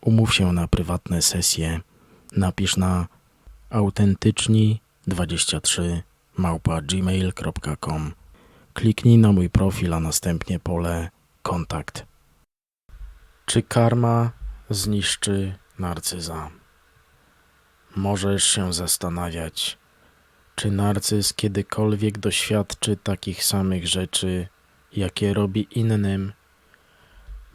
Umów się na prywatne sesje. Napisz na autentyczni23 małpa gmail.com. Kliknij na mój profil, a następnie pole kontakt. Czy karma zniszczy narcyza? Możesz się zastanawiać, czy narcyz kiedykolwiek doświadczy takich samych rzeczy, jakie robi innym?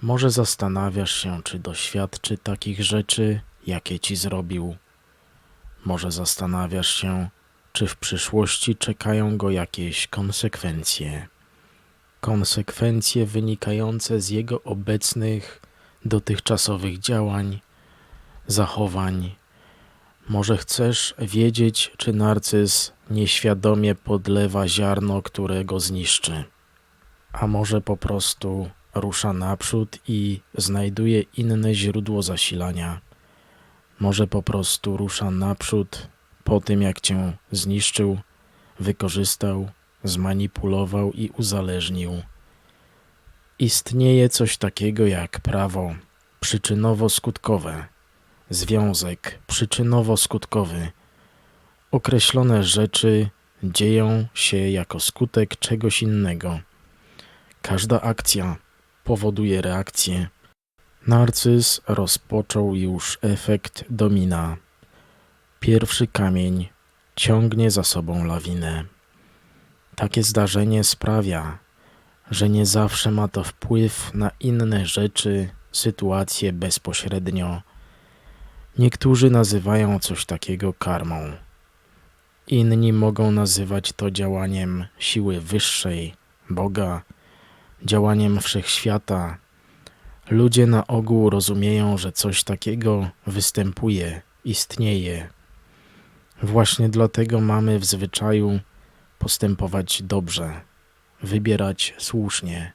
Może zastanawiasz się, czy doświadczy takich rzeczy, jakie ci zrobił. Może zastanawiasz się, czy w przyszłości czekają go jakieś konsekwencje. Konsekwencje wynikające z jego obecnych, dotychczasowych działań, zachowań. Może chcesz wiedzieć, czy narcyz nieświadomie podlewa ziarno, które go zniszczy, a może po prostu rusza naprzód i znajduje inne źródło zasilania. Może po prostu rusza naprzód po tym, jak cię zniszczył, wykorzystał, zmanipulował i uzależnił. Istnieje coś takiego jak prawo przyczynowo-skutkowe, związek przyczynowo-skutkowy. Określone rzeczy dzieją się jako skutek czegoś innego. Każda akcja powoduje reakcję. Narcyz rozpoczął już efekt domina. Pierwszy kamień ciągnie za sobą lawinę. Takie zdarzenie sprawia, że nie zawsze ma to wpływ na inne rzeczy, sytuacje bezpośrednio. Niektórzy nazywają coś takiego karmą. Inni mogą nazywać to działaniem siły wyższej, Boga, działaniem wszechświata. Ludzie na ogół rozumieją, że coś takiego występuje, istnieje. Właśnie dlatego mamy w zwyczaju postępować dobrze, wybierać słusznie.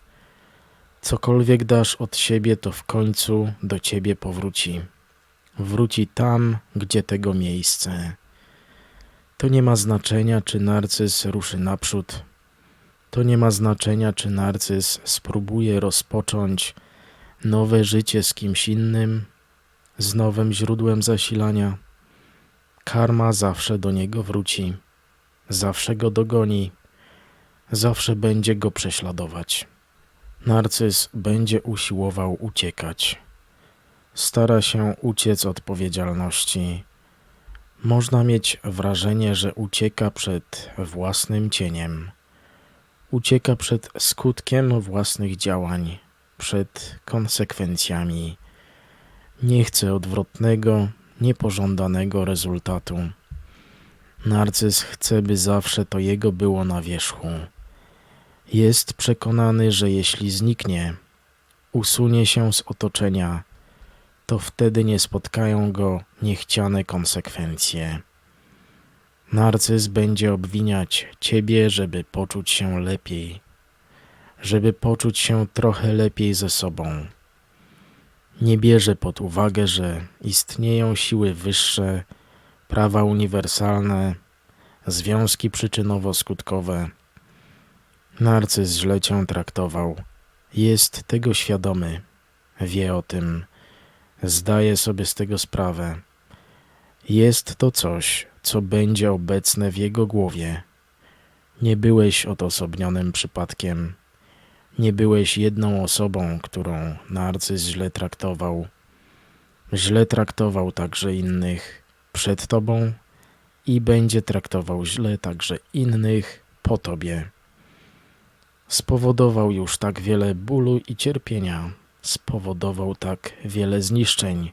Cokolwiek dasz od siebie, to w końcu do ciebie powróci. Wróci tam, gdzie tego miejsce. To nie ma znaczenia, czy narcyz ruszy naprzód. To nie ma znaczenia, czy narcyz spróbuje rozpocząć nowe życie z kimś innym, z nowym źródłem zasilania. Karma zawsze do niego wróci, zawsze go dogoni, zawsze będzie go prześladować. Narcyz będzie usiłował uciekać. Stara się uciec od odpowiedzialności. Można mieć wrażenie, że ucieka przed własnym cieniem. Ucieka przed skutkiem własnych działań, przed konsekwencjami. Nie chce odwrotnego, niepożądanego rezultatu. Narcyz chce, by zawsze to jego było na wierzchu. Jest przekonany, że jeśli zniknie, usunie się z otoczenia, to wtedy nie spotkają go niechciane konsekwencje. Narcyz będzie obwiniać ciebie, żeby poczuć się lepiej, żeby poczuć się trochę lepiej ze sobą. Nie bierze pod uwagę, że istnieją siły wyższe, prawa uniwersalne, związki przyczynowo-skutkowe. Narcyz źle cię traktował. Jest tego świadomy, wie o tym, zdaje sobie z tego sprawę. Jest to coś, co będzie obecne w jego głowie. Nie byłeś odosobnionym przypadkiem. Nie byłeś jedną osobą, którą narcyz źle traktował. Źle traktował także innych przed tobą i będzie traktował źle także innych po tobie. Spowodował już tak wiele bólu i cierpienia, spowodował tak wiele zniszczeń,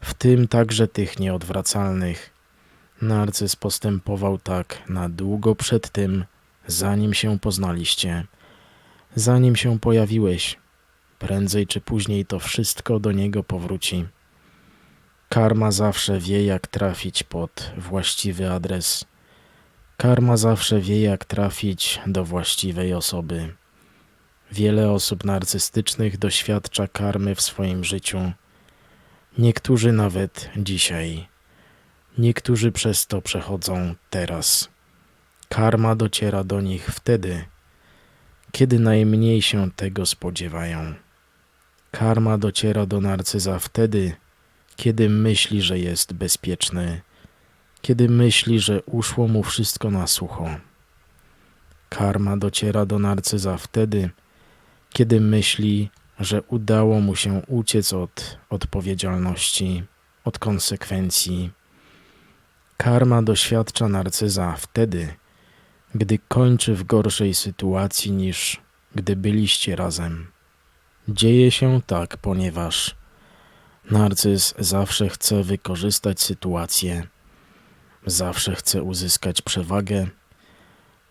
w tym także tych nieodwracalnych. Narcyz postępował tak na długo przed tym, zanim się poznaliście, zanim się pojawiłeś. Prędzej czy później to wszystko do niego powróci. Karma zawsze wie, jak trafić pod właściwy adres. Karma zawsze wie, jak trafić do właściwej osoby. Wiele osób narcystycznych doświadcza karmy w swoim życiu. Niektórzy nawet dzisiaj. Niektórzy przez to przechodzą teraz. Karma dociera do nich wtedy, kiedy najmniej się tego spodziewają. Karma dociera do narcyza wtedy, kiedy myśli, że jest bezpieczny, kiedy myśli, że uszło mu wszystko na sucho. Karma dociera do narcyza wtedy, kiedy myśli, że udało mu się uciec od odpowiedzialności, od konsekwencji. Karma doświadcza narcyza wtedy, gdy kończy w gorszej sytuacji niż gdy byliście razem. Dzieje się tak, ponieważ narcyz zawsze chce wykorzystać sytuację, zawsze chce uzyskać przewagę.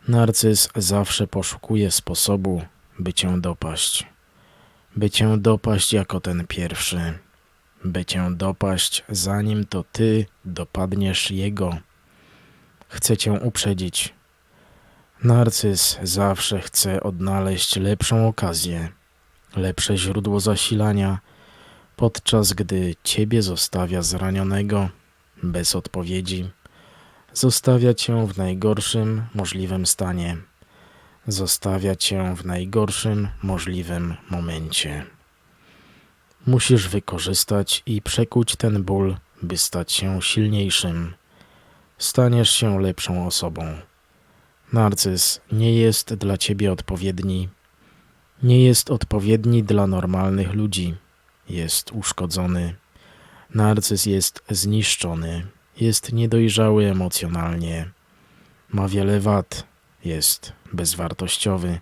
Narcyz zawsze poszukuje sposobu, by cię dopaść, by cię dopaść jako ten pierwszy, by cię dopaść, zanim to ty dopadniesz jego. Chce cię uprzedzić. Narcyz zawsze chce odnaleźć lepszą okazję, lepsze źródło zasilania, podczas gdy ciebie zostawia zranionego, bez odpowiedzi, zostawia cię w najgorszym możliwym stanie zostawia cię w najgorszym możliwym momencie. Musisz wykorzystać i przekuć ten ból, by stać się silniejszym. Staniesz się lepszą osobą. Narcyz nie jest dla ciebie odpowiedni. Nie jest odpowiedni dla normalnych ludzi. Jest uszkodzony. Narcyz jest zniszczony. Jest niedojrzały emocjonalnie. Ma wiele wad. Jest bezwartościowy,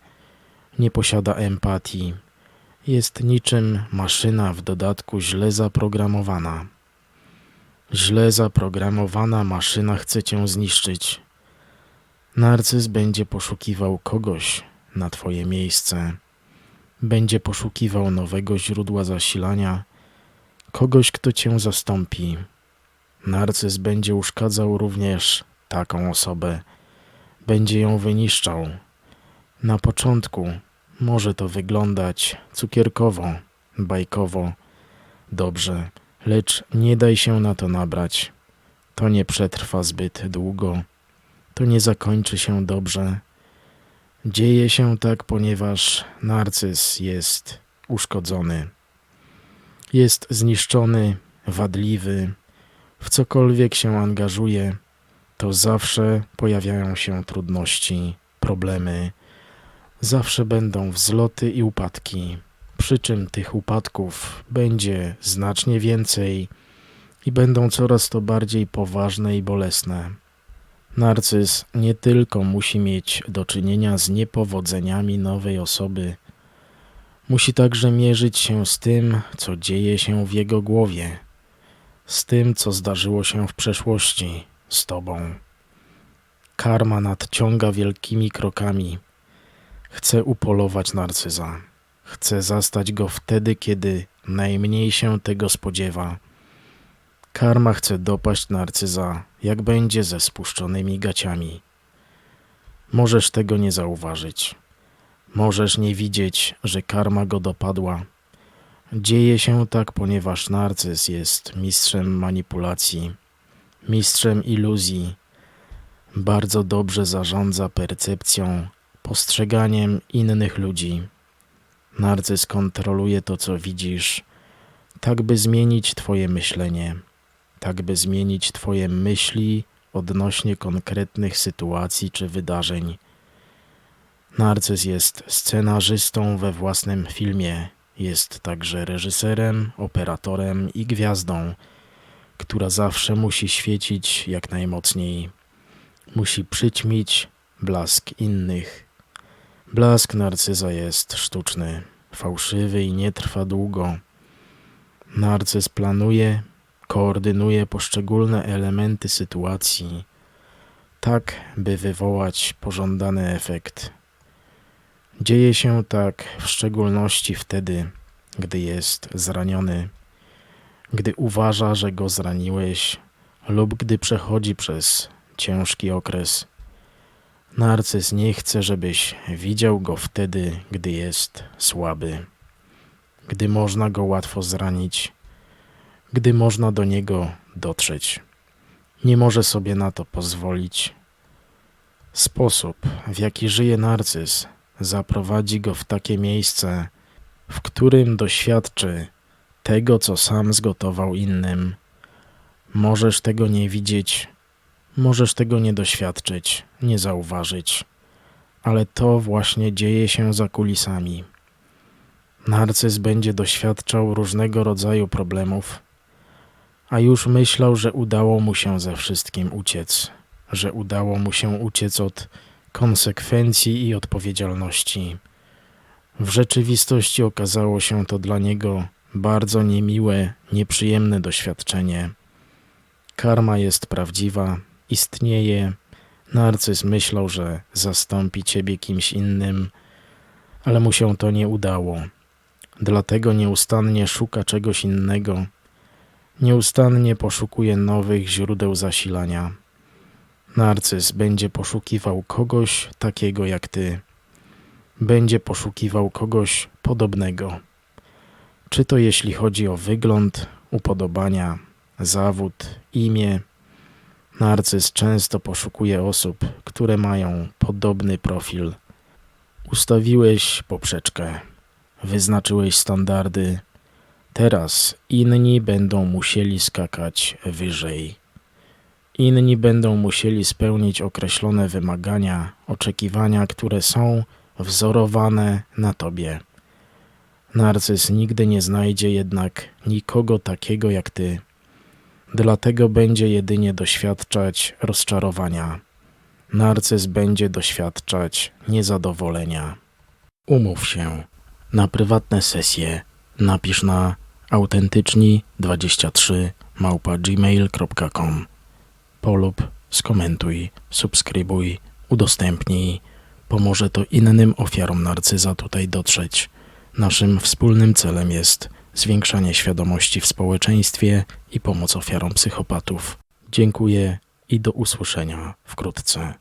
nie posiada empatii, jest niczym maszyna w dodatku źle zaprogramowana. Źle zaprogramowana maszyna chce cię zniszczyć. Narcyz będzie poszukiwał kogoś na twoje miejsce. Będzie poszukiwał nowego źródła zasilania, kogoś, kto cię zastąpi. Narcyz będzie uszkadzał również taką osobę, będzie ją wyniszczał. Na początku może to wyglądać cukierkowo, bajkowo, dobrze, lecz nie daj się na to nabrać. To nie przetrwa zbyt długo, to nie zakończy się dobrze. Dzieje się tak, ponieważ narcyz jest uszkodzony. Jest zniszczony, wadliwy, w cokolwiek się angażuje, to zawsze pojawiają się trudności, problemy, zawsze będą wzloty i upadki. Przy czym tych upadków będzie znacznie więcej i będą coraz to bardziej poważne i bolesne. Narcyz nie tylko musi mieć do czynienia z niepowodzeniami nowej osoby, musi także mierzyć się z tym, co dzieje się w jego głowie, z tym, co zdarzyło się w przeszłości z tobą. Karma nadciąga wielkimi krokami. Chce upolować narcyza. Chce zastać go wtedy, kiedy najmniej się tego spodziewa. Karma chce dopaść narcyza, jak będzie ze spuszczonymi gaciami. Możesz tego nie zauważyć. Możesz nie widzieć, że karma go dopadła. Dzieje się tak, ponieważ narcyz jest mistrzem manipulacji mistrzem iluzji, bardzo dobrze zarządza percepcją, postrzeganiem innych ludzi. Narcyz kontroluje to, co widzisz, tak by zmienić Twoje myślenie, tak by zmienić Twoje myśli odnośnie konkretnych sytuacji czy wydarzeń. Narcyz jest scenarzystą we własnym filmie, jest także reżyserem, operatorem i gwiazdą która zawsze musi świecić jak najmocniej. Musi przyćmić blask innych. Blask narcyza jest sztuczny, fałszywy i nie trwa długo. Narcyz planuje, koordynuje poszczególne elementy sytuacji, tak by wywołać pożądany efekt. Dzieje się tak w szczególności wtedy, gdy jest zraniony gdy uważa, że go zraniłeś, lub gdy przechodzi przez ciężki okres. Narcyz nie chce, żebyś widział go wtedy, gdy jest słaby, gdy można go łatwo zranić, gdy można do niego dotrzeć. Nie może sobie na to pozwolić. Sposób, w jaki żyje narcyz, zaprowadzi go w takie miejsce, w którym doświadczy tego, co sam zgotował innym. Możesz tego nie widzieć, możesz tego nie doświadczyć, nie zauważyć, ale to właśnie dzieje się za kulisami. Narcyz będzie doświadczał różnego rodzaju problemów, a już myślał, że udało mu się ze wszystkim uciec, że udało mu się uciec od konsekwencji i odpowiedzialności. W rzeczywistości okazało się to dla niego bardzo niemiłe, nieprzyjemne doświadczenie. Karma jest prawdziwa, istnieje. Narcyz myślał, że zastąpi ciebie kimś innym, ale mu się to nie udało. Dlatego nieustannie szuka czegoś innego. Nieustannie poszukuje nowych źródeł zasilania. Narcyz będzie poszukiwał kogoś takiego jak ty. Będzie poszukiwał kogoś podobnego. Czy to jeśli chodzi o wygląd, upodobania, zawód, imię. Narcyz często poszukuje osób, które mają podobny profil. Ustawiłeś poprzeczkę, wyznaczyłeś standardy. Teraz inni będą musieli skakać wyżej. Inni będą musieli spełnić określone wymagania, oczekiwania, które są wzorowane na tobie. Narcyz nigdy nie znajdzie jednak nikogo takiego jak ty. Dlatego będzie jedynie doświadczać rozczarowania. Narcyz będzie doświadczać niezadowolenia. Umów się na prywatne sesje. Napisz na autentyczni23 małpa gmail.com polub, skomentuj, subskrybuj, udostępnij. Pomoże to innym ofiarom narcyza tutaj dotrzeć. Naszym wspólnym celem jest zwiększanie świadomości w społeczeństwie i pomoc ofiarom psychopatów. Dziękuję i do usłyszenia wkrótce.